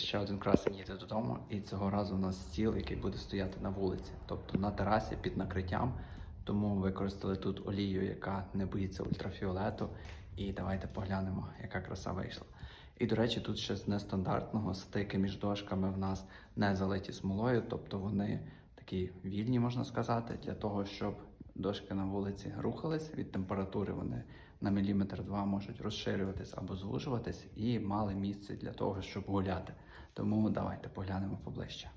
ще один красень їде додому, і цього разу у нас стіл, який буде стояти на вулиці, тобто на терасі під накриттям. Тому використали тут олію, яка не боїться ультрафіолету. І давайте поглянемо, яка краса вийшла. І до речі, тут ще з нестандартного стики між дошками в нас не залиті смолою, тобто вони такі вільні, можна сказати, для того, щоб дошки на вулиці рухались від температури, вони на міліметр два можуть розширюватись або звужуватись, і мали місце для того, щоб гуляти. Тому давайте поглянемо поближче.